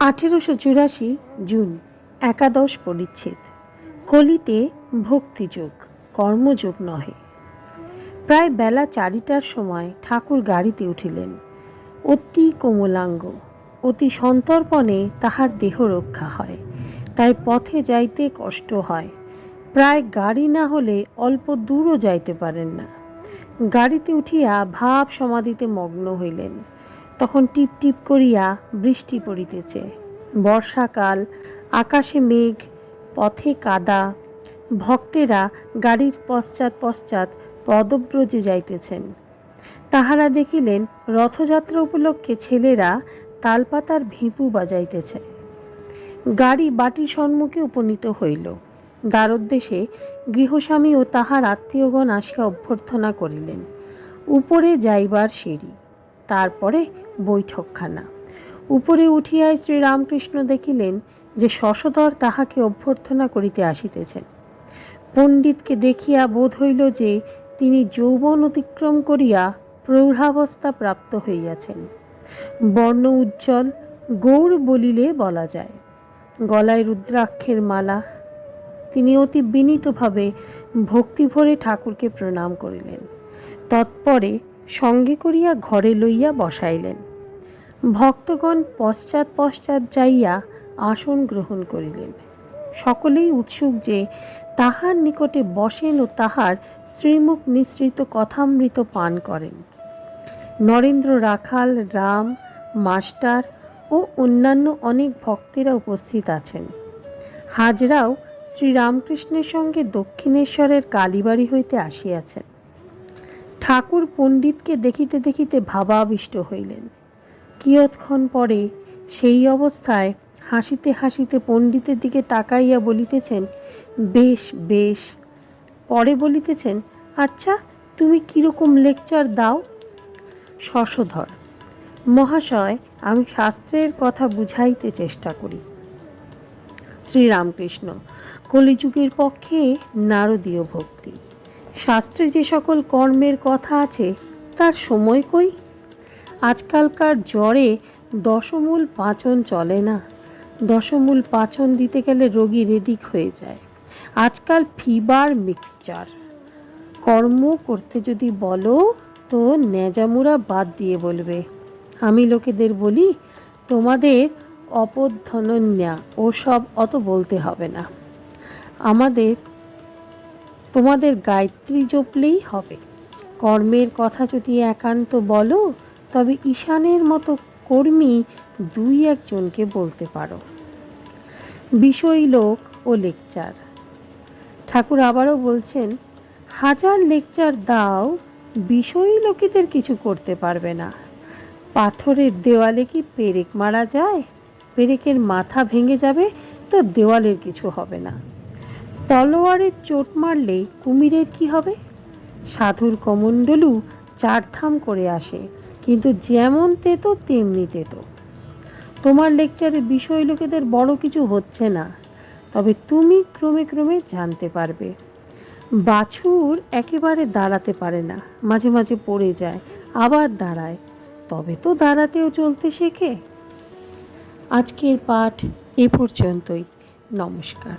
আঠেরোশো চুরাশি জুন, একাদশ পরিচ্ছেদ। কলিতে ভক্তিযোগ, কর্মযোগ নহে। প্রায় বেলা চারিটার সময় ঠাকুর গাড়িতে উঠিলেন। অতি কোমলাঙ্গ, অতি সন্তর্পণে তাহার দেহ রক্ষা হয়, তাই পথে যাইতে কষ্ট হয়। প্রায় গাড়ি না হলে অল্প দূরও যাইতে পারেন না। গাড়িতে উঠিয়া ভাব সমাধিতে মগ্ন হইলেন। তখন টিপ টিপ করিয়া বৃষ্টি পড়িতেছে। বর্ষাকাল, আকাশে মেঘ, পথে কাদা, ভক্তেরা গাড়ির পশ্চাৎ পশ্চাৎ পদব্রজে যাইতেছেন। তাহারা দেখিলেন রথযাত্রা উপলক্ষে ছেলেরা তালপাতার ভিপু বাজাইতেছে। গাড়ি বাটির সম্মুখে উপনীত হইল। দ্বারোদ্দেশে গৃহস্বামী ও তাহার আত্মীয়গণ আসিয়া অভ্যর্থনা করিলেন, উপরে যাইবার সিঁড়ি। তারপরে বৈঠকখানা। উপরে উঠিয়াই শ্রীরামকৃষ্ণ দেখিলেন যে শশধর তাহাকে অভ্যর্থনা করিতে আসিতেছেন। পণ্ডিতকে দেখিয়া বোধ হইল যে তিনি যৌবন অতিক্রম করিয়া প্রৌঢ়াবস্থা প্রাপ্ত হইয়াছেন। বর্ণ উজ্জ্বল গৌর বলিলে বলা যায়। গলায় রুদ্রাক্ষের মালা। তিনি অতি বিনীতভাবে ভক্তিভরে ঠাকুরকে প্রণাম করিলেন। তৎপরে সঙ্গে করিয়া ঘরে লইয়া বসাইলেন। ভক্তগণ পশ্চাৎ পশ্চাৎ যাইয়া আসন গ্রহণ করিলেন। সকলেই উৎসুক যে তাহার নিকটে বসেন ও তাহার শ্রীমুখ নিঃসৃত কথামৃত পান করেন। নরেন্দ্র রাখাল, রাম, মাস্টার ও অন্যান্য অনেক ভক্তেরা উপস্থিত আছেন। হাজরাও শ্রীরামকৃষ্ণের সঙ্গে দক্ষিণেশ্বরের কালীবাড়ি হইতে আসিয়াছেন। ঠাকুর পণ্ডিতকে দেখিতে দেখিতে ভাবাবিষ্ট হইলেন। কিয়ৎক্ষণ পরে সেই অবস্থায় হাসিতে হাসিতে পণ্ডিতের দিকে তাকাইয়া বলিতেছেন, বেশ বেশ। পরে বলিতেছেন আচ্ছা তুমি কীরকম লেকচার দাও? শশধর, মহাশয়, আমি শাস্ত্রের কথা বুঝাইতে চেষ্টা করি। শ্রীরামকৃষ্ণ, কলিযুগের পক্ষে নারদীয় ভক্তি। শাস্ত্রে যে সকল কর্মের কথা আছে, তার সময় কই? আজকালকার জ্বরে দশমূল পাচন চলে না। দশমূল পাচন দিতে গেলে রোগী রেদিক হয়ে যায়। আজকাল ফিবার মিক্সচার। কর্ম করতে যদি বলো, তো ন্যাজামুরা বাদ দিয়ে বলবে। আমি লোকেদের বলি, তোমাদের অপধনন্যা ও সব অত বলতে হবে না। আমাদের তোমাদের গায়ত্রী জপলেই হবে। কর্মের কথা যদি একান্ত বলো, তবে ঈশানের মতো কর্মী দুই একজনকে বলতে পারো। বিষয় লোক ও লেকচার। ঠাকুর আবারও বলছেন, হাজার লেকচার দাও, বিষয়ী লোকেদের কিছু করতে পারবে না। পাথরের দেওয়ালে কি পেরেক মারা যায়? পেরেকের মাথা ভেঙে যাবে, তো দেওয়ালের কিছু হবে না। তলোয়ারের চোট মারলে কুমিরের কি হবে? সাধুর কমণ্ডলু চারথাম করে আসে, কিন্তু যেমন তেতো তেমনি তেতো। তোমার লেকচারে বিষয় লোকেদের বড় কিছু হচ্ছে না, তবে তুমি ক্রমে ক্রমে জানতে পারবে। বাছুর একেবারে দাঁড়াতে পারে না, মাঝে মাঝে পড়ে যায়, আবার দাঁড়ায়, তবে তো দাঁড়াতেও চলতে শেখে। আজকের পাঠ এ পর্যন্তই, নমস্কার।